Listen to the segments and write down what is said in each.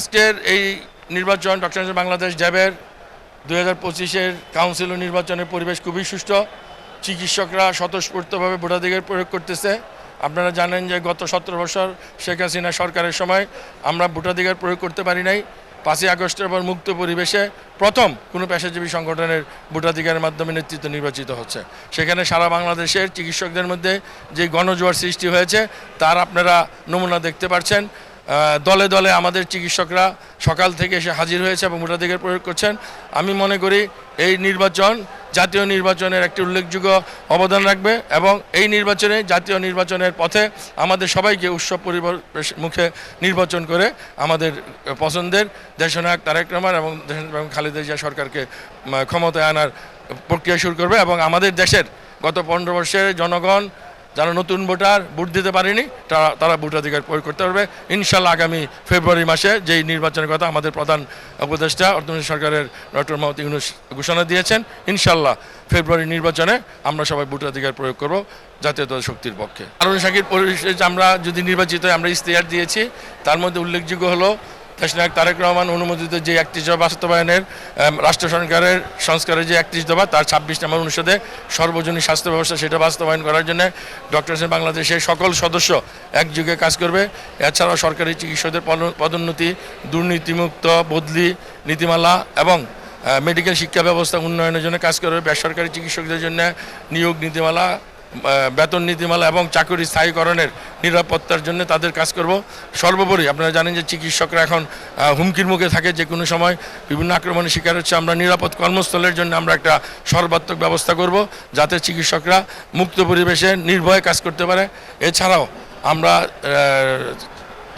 আজকের এই নির্বাচন ডক্টর বাংলাদেশ জ্যাবের দু হাজার পঁচিশের কাউন্সিল নির্বাচনের পরিবেশ খুবই সুষ্ঠু। চিকিৎসকরা স্বতঃস্ফূর্তভাবে ভোটাধিকার প্রয়োগ করতেছে। আপনারা জানেন যে গত সতেরো বছর শেখ হাসিনা সরকারের সময় আমরা ভোটাধিকার প্রয়োগ করতে পারি নাই। পাঁচই আগস্টের পর মুক্ত পরিবেশে প্রথম কোনো পেশাজীবী সংগঠনের ভোটাধিকারের মাধ্যমে নেতৃত্ব নির্বাচিত হচ্ছে। সেখানে সারা বাংলাদেশের চিকিৎসকদের মধ্যে যে গণজোয়ার সৃষ্টি হয়েছে, তার আপনারা নমুনা দেখতে পাচ্ছেন দলে দলে আমাদের চিকিৎসকরা সকাল থেকে এসে হাজির হয়েছে এবং ভোটাধিকার প্রয়োগ করছেন। আমি মনে করি এই নির্বাচন জাতীয় নির্বাচনের একটি উল্লেখযোগ্য অবদান রাখবে এবং এই নির্বাচনে জাতীয় নির্বাচনের পথে আমাদের সবাইকে উৎসব পরিবেশ মুখে নির্বাচন করে আমাদের পছন্দের দেশনায়ক তারেক রহমান এবং খালেদা জিয়া সরকারকে ক্ষমতায় আনার প্রক্রিয়া শুরু করবে এবং আমাদের দেশের গত পনেরো বর্ষের জনগণ যারা নতুন ভোটার, ভোট দিতে পারেনি, তারা তারা ভোটাধিকার প্রয়োগ করতে পারবে। ইনশাল্লাহ আগামী ফেব্রুয়ারি মাসে যেই নির্বাচনের কথা আমাদের প্রধান উপদেষ্টা অর্থমন্ত্রী সরকারের ডক্টর মোহাম্মদ ইউনুস ঘোষণা দিয়েছেন ইনশাল্লাহ ফেব্রুয়ারি নির্বাচনে আমরা সবাই ভোটাধিকার প্রয়োগ করব জাতীয়তা শক্তির পক্ষে। কারণ শাকির পরিশেষ আমরা যদি নির্বাচিত আমরা ইস্তেহার দিয়েছি, তার মধ্যে উল্লেখযোগ্য হলো দেশনায়ক তারেক রহমান অনুমোদিত যে একত্রিশ দফা বাস্তবায়নের রাষ্ট্র সরকারের সংস্কারের যে একত্রিশ দফা, তার ছাব্বিশ নম্বর অনুষদে সর্বজনীন স্বাস্থ্য ব্যবস্থা সেটা বাস্তবায়ন করার জন্য ডক্টর হোসেন বাংলাদেশের সকল সদস্য একযোগে কাজ করবে। এছাড়াও সরকারি চিকিৎসকদের পদ- পদোন্নতি, দুর্নীতিমুক্ত, বদলি নীতিমালা এবং মেডিকেল শিক্ষা ব্যবস্থা উন্নয়নের জন্য কাজ করবে। বেসরকারি চিকিৎসকদের জন্য নিয়োগ নীতিমালা বেতন নীতিমালা এবং চাকরি স্থায়ীকরণের নিরাপত্তার জন্য তাদের কাজ করব। সর্বোপরি আপনারা জানেন যে চিকিৎসকরা এখন হুমকির মুখে থাকে যে কোনো সময়। বিভিন্ন আক্রমণের শিকার হচ্ছে। আমরা নিরাপদ কর্মস্থলের জন্য আমরা একটা সর্বাত্মক ব্যবস্থা করব যাতে চিকিৎসকরা মুক্ত পরিবেশে নির্ভয়ে কাজ করতে পারে। এছাড়াও আমরা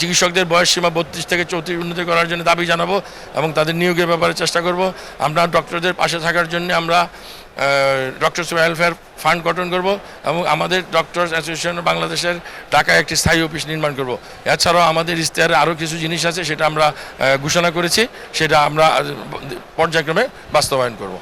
চিকিৎসকদের বয়স সীমা বত্রিশ থেকে চৌত্রিশ উন্নতি করার জন্য দাবি জানাব এবং তাদের নিয়োগের ব্যাপারে চেষ্টা করব। আমরা ডক্টরদের পাশে থাকার জন্য আমরা ডক্টরস ওয়েলফেয়ার ফান্ড গঠন করব এবং আমাদের ডক্টরস অ্যাসোসিয়েশন বাংলাদেশের ঢাকায় একটি স্থায়ী অফিস নির্মাণ করব। এছাড়াও আমাদের ইশতেহারে আরও কিছু জিনিস আছে, সেটা আমরা ঘোষণা করেছি, সেটা আমরা পর্যায়ক্রমে বাস্তবায়ন করব।